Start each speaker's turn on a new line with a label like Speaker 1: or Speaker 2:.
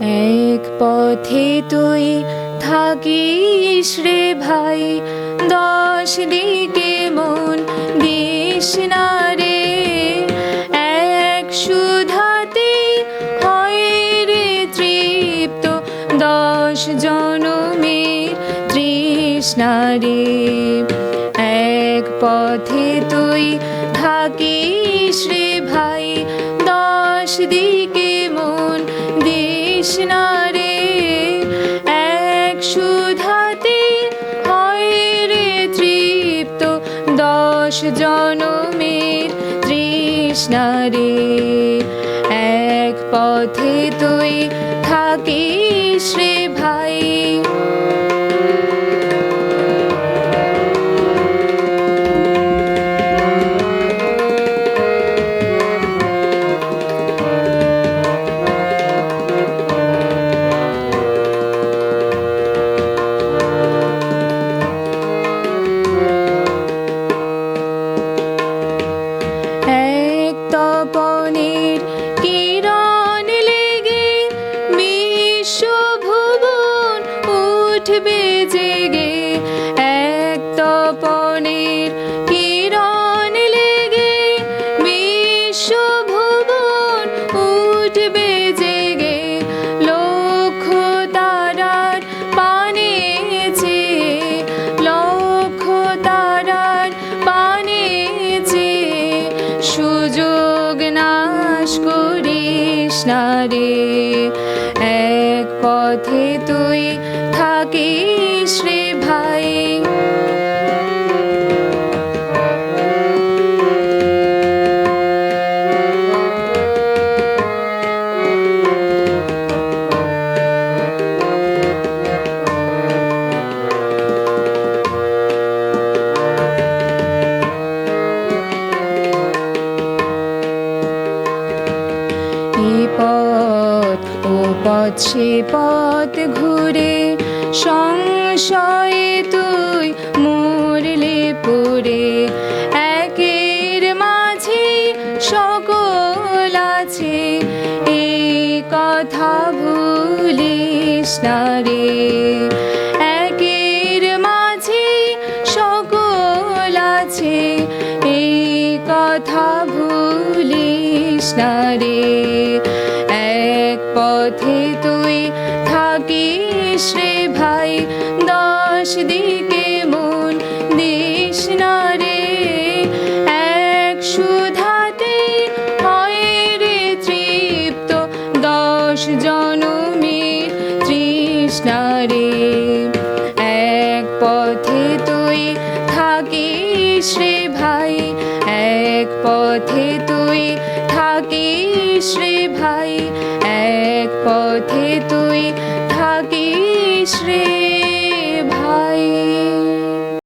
Speaker 1: এক পথে তুই থাকিস রে ভাই, দশ দিকে মন দিস না রে। এক সুধাতে হয় রে তৃপ্ত, দশ জনমের তৃষ্ণা রে। এক পথে তুই থাকিস রে ভাই, দশ দিকে রে এক সুধাতে হয় রে তৃপ্ত দশ জনমের তৃষ্ণা রে এক পথে তুই থাকিস রে ভাই। উঠবে জেগে, এক তপনের কিরণ লেগে বিশ্বভুবন উঠবে জেগে, লক্ষ তারার পানে চেয়ে, লক্ষ তারার পানে চেয়ে, সুযোগ নাশ করিস না রে। পথে তুই থাকিস রে ভাই। পথ পথ ঘুরে, সংশয়ে তুই মরলে পড়ে। একের মাঝে সকল আছে এই কথা ভুলিস না রে। একের মাঝে সকল আছে এই কথা ভুলিস না রে। পথে তুই থাকিস রে ভাই, দশ দিকে মন দিস না রে। এক সুধাতে হয় রে তৃপ্ত, দশ জনমের তৃষ্ণা রে। এক পথে তুই থাকিস রে ভাই, এক পথে তুই পথে তুই থাকিস রে।